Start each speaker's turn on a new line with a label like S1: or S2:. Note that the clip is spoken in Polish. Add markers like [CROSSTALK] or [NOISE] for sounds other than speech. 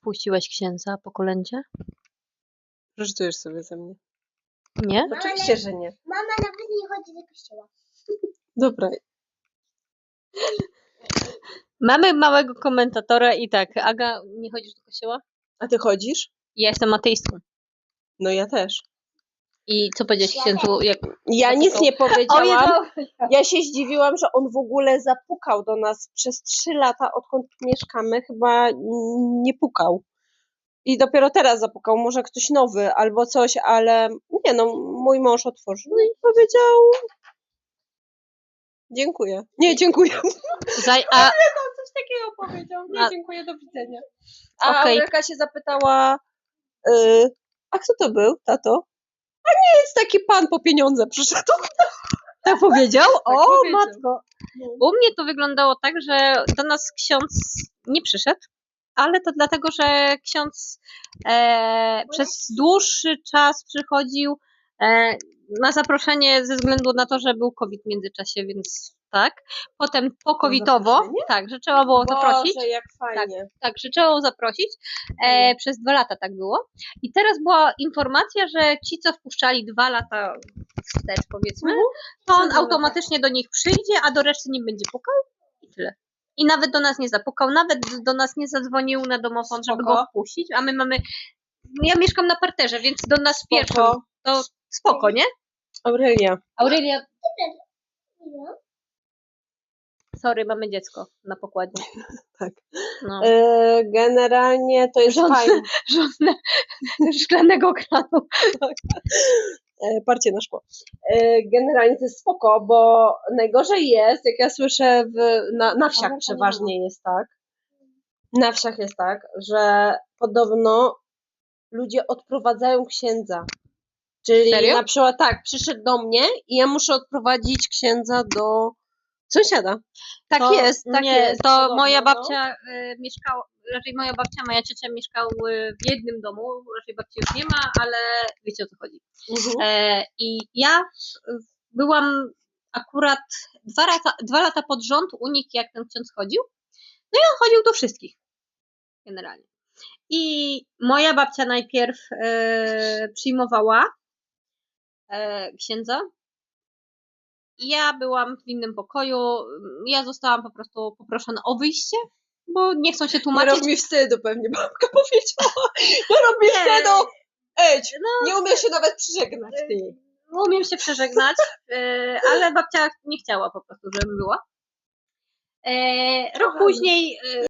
S1: wpuściłeś księdza po kolędzie?
S2: Żartujesz sobie ze mnie.
S1: Nie?
S2: Oczywiście, że nie.
S3: Mama nawet nie chodzi do kościoła.
S2: Dobra,
S1: Mamy małego komentatora i tak, Aga, nie chodzisz do kościoła?
S2: a ty chodzisz?
S1: Ja jestem ateistką.
S2: No ja też.
S1: I co powiedziałeś księdzu? Jak...
S2: Ja nic nie powiedziałam. Ja się zdziwiłam, że on w ogóle zapukał do nas przez trzy lata, odkąd mieszkamy, chyba nie pukał. I dopiero teraz zapukał, może ktoś nowy albo coś, ale nie no, mój mąż otworzył i powiedział dziękuję. Nie, dziękuję.
S1: Zaj- a,
S2: Coś takiego powiedział.
S1: Nie, A-
S2: dziękuję, do widzenia. A
S1: Okej.
S2: Aurelka się zapytała, y, a kto to był, tato? A nie jest taki pan po pieniądze przyszedł.
S1: tak powiedział? O,
S2: powiedział.
S1: matko. U mnie to wyglądało tak, że do nas ksiądz nie przyszedł, ale to dlatego, że ksiądz e, przez dłuższy czas przychodził e, na zaproszenie ze względu na to, że był COVID w międzyczasie, więc tak. Potem po covidowo,
S2: zaproszenie?
S1: tak, że trzeba było zaprosić.
S2: Boże, jak fajnie.
S1: Tak, że trzeba było zaprosić. E, przez dwa lata tak było. I teraz była informacja, że ci, co wpuszczali dwa lata wstecz, powiedzmy,
S2: Mhm.
S1: to on automatycznie do nich przyjdzie, a do reszty nie będzie pukał i tyle. I nawet do nas nie zapukał, nawet do nas nie zadzwonił na domofon, żeby
S2: Spoko.
S1: go wpuścić, a my mamy. Ja mieszkam na parterze, więc do nas pierwszą.
S2: Spoko.
S1: To spoko, nie?
S2: Aurelia.
S1: Aurelia. Sorry, mamy dziecko na pokładzie. [LAUGHS]
S2: Tak.
S1: No.
S2: E, generalnie to jest
S1: Rząd-
S2: fajne. [LAUGHS]
S1: Żądne szklanego kranu.
S2: E, parcie na szkło. E, generalnie to jest spoko, bo najgorzej jest, jak ja słyszę, w, na, na wsiach
S1: to
S2: przeważnie jest tak, na wsiach jest tak, że podobno ludzie odprowadzają księdza. Czyli
S1: Serio?
S2: na przykład tak, przyszedł do mnie i ja muszę odprowadzić księdza do sąsiada. Tak
S1: To
S2: jest, tak
S1: nie,
S2: jest.
S1: To
S2: podobno,
S1: moja babcia y, mieszkała, raczej moja babcia, moja ciocia mieszkały w jednym domu, raczej babci już nie ma, ale wiecie o co chodzi.
S2: Mhm.
S1: E, I ja byłam akurat dwa lata, dwa lata pod rząd u nich, jak ten ksiądz chodził. No i on chodził do wszystkich, generalnie. I moja babcia najpierw e, przyjmowała e, księdza. Ja byłam w innym pokoju. Ja zostałam po prostu poproszona o wyjście, bo nie chcą się
S2: Nie
S1: tłumaczyć.
S2: robi mi wstydu, pewnie babka [LAUGHS] powiedziała. Nie robi mi
S1: Nie.
S2: wstydu! Edź,
S1: No,
S2: nie umiesz się nawet przyżegnać, ty.
S1: umiem się przeżegnać, e, ale babcia nie chciała po prostu, żebym była. E, rok później